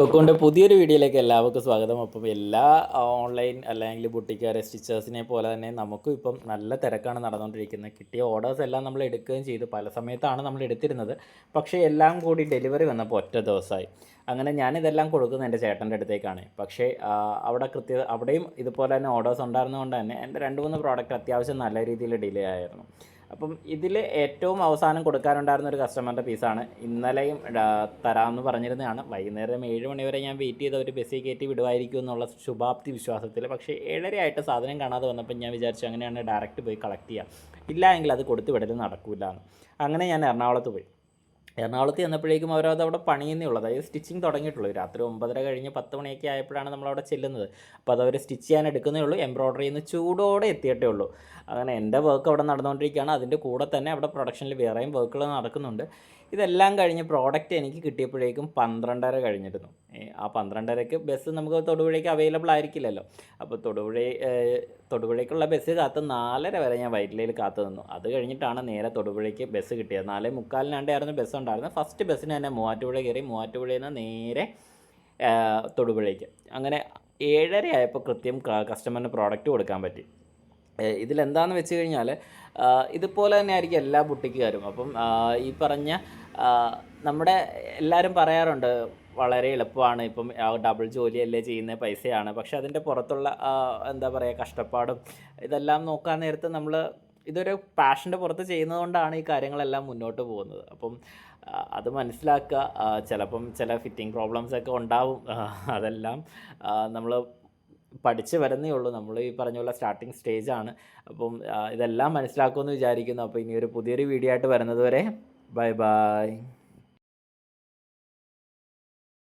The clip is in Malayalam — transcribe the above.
കൊക്കോന്റെ പുതിയൊരു വീഡിയോയിലേക്ക് എല്ലാവർക്കും സ്വാഗതം. അപ്പം എല്ലാ ഓൺലൈൻ അല്ലെങ്കിൽ ബുട്ടിക്കാരെ സ്റ്റിച്ചേഴ്സിനെ പോലെ തന്നെ നമുക്കും ഇപ്പം നല്ല തിരക്കാണ് നടന്നുകൊണ്ടിരിക്കുന്നത്. കിട്ടിയ ഓർഡേഴ്സ് എല്ലാം നമ്മൾ എടുക്കുകയും ചെയ്തു. പല സമയത്താണ് നമ്മൾ എടുത്തിരുന്നത്. പക്ഷേ എല്ലാം കൂടി ഡെലിവറി വന്നപ്പോൾ ഒറ്റ ദിവസമായി. അങ്ങനെ ഞാനിതെല്ലാം കൊടുക്കുന്നത് എന്റെ ചേട്ടന്റെ അടുത്തേക്കാണ്. പക്ഷേ അവിടെ കൃത്യ അവിടെയും ഇതുപോലെ തന്നെ ഓർഡേഴ്സ് ഉണ്ടായിരുന്നതുകൊണ്ട് തന്നെ എന്റെ രണ്ട് മൂന്ന് പ്രോഡക്റ്റ് അത്യാവശ്യം നല്ല രീതിയിൽ ഡിലേ ആയിരുന്നു. അപ്പം ഇതിൽ ഏറ്റവും അവസാനം കൊടുക്കാനുണ്ടായിരുന്ന ഒരു കസ്റ്റമറിന്റെ പീസാണ് ഇന്നലെയും തരാമെന്ന് പറഞ്ഞിരുന്നതാണ്. വൈകുന്നേരം ഏഴ് മണി വരെ ഞാൻ വെയിറ്റ് ചെയ്ത് അവർ ബസ്സിൽ കയറ്റി വിടുമായിരിക്കും എന്നുള്ള ശുഭാപ്തി വിശ്വാസത്തിൽ. പക്ഷേ ഏഴരയായിട്ട് സാധനം കാണാതെ വന്നപ്പോൾ ഞാൻ വിചാരിച്ചു അങ്ങനെയാണ് ഡയറക്റ്റ് പോയി കളക്ട് ചെയ്യാം. ഇല്ല എങ്കിൽ അത് കൊടുത്ത് വിടൽ നടക്കില്ല എന്ന്. അങ്ങനെ ഞാൻ എറണാകുളത്ത് പോയി. എറണാകുളത്ത് ചെന്നപ്പോഴേക്കും അവരത് അവിടെ പണിയുന്നേ ഉള്ളൂ. അതായത് സ്റ്റിച്ചിങ് തുടങ്ങിയിട്ടുള്ളൂ. രാത്രി ഒമ്പതര കഴിഞ്ഞ് പത്ത് മണിയൊക്കെ ആയപ്പോഴാണ് നമ്മളവിടെ ചെല്ലുന്നത്. അപ്പോൾ അതവർ സ്റ്റിച്ച് ചെയ്യാൻ എടുക്കുന്നേ ഉള്ളൂ. എംബ്രോയ്ഡറി ചെയ്യുന്ന ചൂടോടെ എത്തിയിട്ടേ ഉള്ളൂ. അങ്ങനെ എന്റെ വർക്ക് അവിടെ നടന്നുകൊണ്ടിരിക്കുകയാണ്. അതിന്റെ കൂടെ തന്നെ അവിടെ പ്രൊഡക്ഷനിൽ വേറെയും വർക്കുകൾ നടക്കുന്നുണ്ട്. ഇതെല്ലാം കഴിഞ്ഞ് പ്രോഡക്റ്റ് എനിക്ക് കിട്ടിയപ്പോഴേക്കും പന്ത്രണ്ടര കഴിഞ്ഞിരുന്നു. ആ പന്ത്രണ്ടരയ്ക്ക് ബസ് നമുക്ക് തൊടുപുഴയ്ക്ക് അവൈലബിൾ ആയിരിക്കില്ലല്ലോ. അപ്പോൾ തൊടുപുഴ തൊടുപുഴയ്ക്കുള്ള ബസ് കാത്ത് നാലര വരെ ഞാൻ വൈറ്റിലയിൽ കാത്തു നിന്നു. അത് കഴിഞ്ഞിട്ടാണ് നേരെ തൊടുപുഴയ്ക്ക് ബസ് കിട്ടിയത്. നാലേ മുക്കാലിനാണ്ടായിരുന്നു ബസ് ഉണ്ടായിരുന്നത്. ഫസ്റ്റ് ബസ്സിന് തന്നെ മൂവാറ്റുപുഴ കയറി മൂവാറ്റുപുഴയിൽ നിന്ന് നേരെ തൊടുപുഴയ്ക്ക്. അങ്ങനെ ഏഴര ആയപ്പോൾ കൃത്യം കസ്റ്റമറിന് പ്രോഡക്റ്റ് കൊടുക്കാൻ പറ്റി. ഇതിലെന്താന്ന് വെച്ച് കഴിഞ്ഞാൽ ഇതുപോലെ തന്നെ ആയിരിക്കും എല്ലാ ബുട്ടിക്കുകാരും. അപ്പം ഈ പറഞ്ഞ നമ്മുടെ എല്ലാവരും പറയാറുണ്ട് വളരെ എളുപ്പമാണ്. ഇപ്പം ഡബിൾ ജോലിയല്ലേ ചെയ്യുന്ന പൈസയാണ്. പക്ഷെ അതിന്റെ പുറത്തുള്ള എന്താ പറയുക കഷ്ടപ്പാടും ഇതെല്ലാം നോക്കാൻ നേരത്ത് നമ്മൾ ഇതൊരു പാഷന്റെ പുറത്ത് ചെയ്യുന്നതുകൊണ്ടാണ് ഈ കാര്യങ്ങളെല്ലാം മുന്നോട്ട് പോകുന്നത്. അപ്പം അത് മനസ്സിലാക്കുക. ചിലപ്പം ചില ഫിറ്റിംഗ് പ്രോബ്ലംസ് ഒക്കെ ഉണ്ടാവും. അതെല്ലാം നമ്മൾ പഠിച്ച് വരുന്നേ ഉള്ളൂ. നമ്മൾ ഈ പറഞ്ഞ പോലെ സ്റ്റാർട്ടിങ് സ്റ്റേജാണ് അപ്പം ഇതെല്ലാം മനസ്സിലാക്കുമെന്ന് വിചാരിക്കുന്നു. അപ്പോൾ ഇനി ഒരു പുതിയൊരു വീഡിയോ ആയിട്ട് വരുന്നത് വരെ ബൈ ബൈ